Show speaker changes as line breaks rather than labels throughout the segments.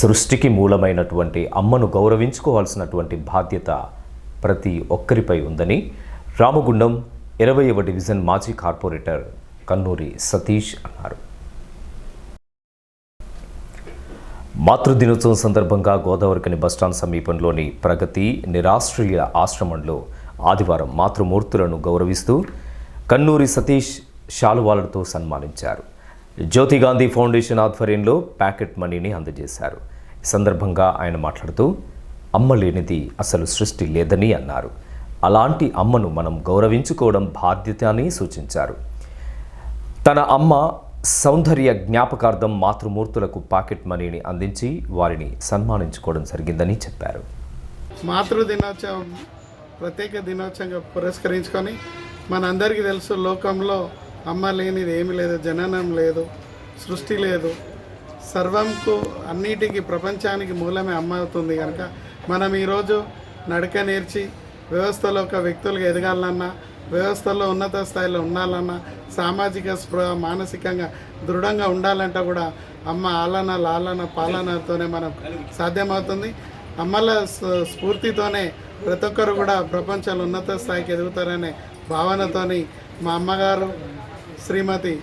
సృష్టికి మూలమైనటువంటి అమ్మను గౌరవించుకోవాల్సినటువంటి బాధ్యత ప్రతి ఒక్కరిపై ఉందని రామగుండం ఇరవైవ డివిజన్ మాజీ కార్పొరేటర్ కన్నూరి సతీష్ అన్నారు. మాతృదినోత్సవం సందర్భంగా గోదావరికని బస్టాండ్ సమీపంలోని ప్రగతి నిరాశ్రయ ఆశ్రమంలో ఆదివారం మాతృమూర్తులను గౌరవిస్తూ కన్నూరి సతీష్ శాలువాలతో సన్మానించారు. జ్యోతి గాంధీ ఫౌండేషన్ ఆధ్వర్యంలో ప్యాకెట్ మనీని అందజేశారు. ఈ సందర్భంగా ఆయన మాట్లాడుతూ అమ్మ లేనిది అసలు సృష్టి లేదని అన్నారు. అలాంటి అమ్మను మనం గౌరవించుకోవడం బాధ్యత అని సూచించారు. తన అమ్మ సౌందర్య జ్ఞాపకార్థం మాతృమూర్తులకు పాకెట్ మనీని అందించి వారిని సన్మానించుకోవడం జరిగిందని చెప్పారు.
మాతృ దినోత్సవం ప్రత్యేక దినోత్సవంగా పురస్కరించుకొని మనందరికీ తెలుసు లోకంలో అమ్మ లేనిది ఏమి లేదు జననం లేదు సృష్టి లేదు. సర్వంకు అన్నిటికీ ప్రపంచానికి మూలమే అమ్మ అవుతుంది కనుక మనం ఈరోజు నడక నేర్చి వ్యవస్థలో ఒక వ్యక్తులుగా ఎదగాలన్నా వ్యవస్థలో ఉన్నత స్థాయిలో ఉండాలన్నా సామాజిక స్పృహ మానసికంగా దృఢంగా ఉండాలంటే కూడా అమ్మ ఆలన లాలన పాలనతోనే మనం సాధ్యమవుతుంది. అమ్మల స్ఫూర్తితోనే ప్రతి ఒక్కరు కూడా ప్రపంచంలో ఉన్నత స్థాయికి ఎదుగుతారనే భావనతోని మా అమ్మగారు శ్రీమతి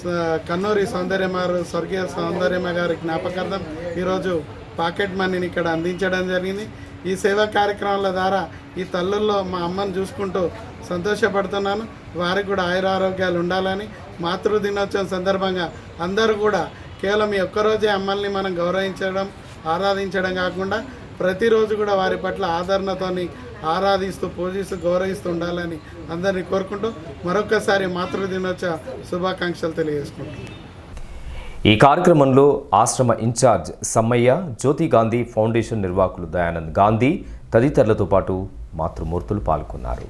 స- కన్నూరి సౌందర్యమారు గారు స్వర్గీయ సౌందర్యమ్మ గారి జ్ఞాపకార్థం ఈరోజు పాకెట్ మనీని ఇక్కడ అందించడం జరిగింది. ఈ సేవా కార్యక్రమాల ద్వారా ఈ తల్లుల్లో మా అమ్మను చూసుకుంటూ సంతోషపడుతున్నాను. వారికి కూడా ఆయురారోగ్యాలు ఉండాలని మాతృ దినోత్సవం సందర్భంగా అందరూ కూడా కేవలం ఈ ఒక్కరోజే అమ్మల్ని మనం గౌరవించడం ఆరాధించడం కాకుండా ప్రతిరోజు కూడా వారి పట్ల ఆదరణతోని ఆరాధిస్తూ పూజిస్తూ గౌరవిస్తూ ఉండాలని అందరినీ కోరుకుంటూ మరొకసారి మాతృ దినోత్సవ శుభాకాంక్షలు తెలియజేసుకుంటున్నాను
ఈ కార్యక్రమంలో ఆశ్రమ ఇన్ఛార్జ్ సమ్మయ్య జ్యోతి గాంధీ ఫౌండేషన్ నిర్వాహకులు దయానంద్ గాంధీ తదితరులతో పాటు మాతృమూర్తులు పాల్గొన్నారు.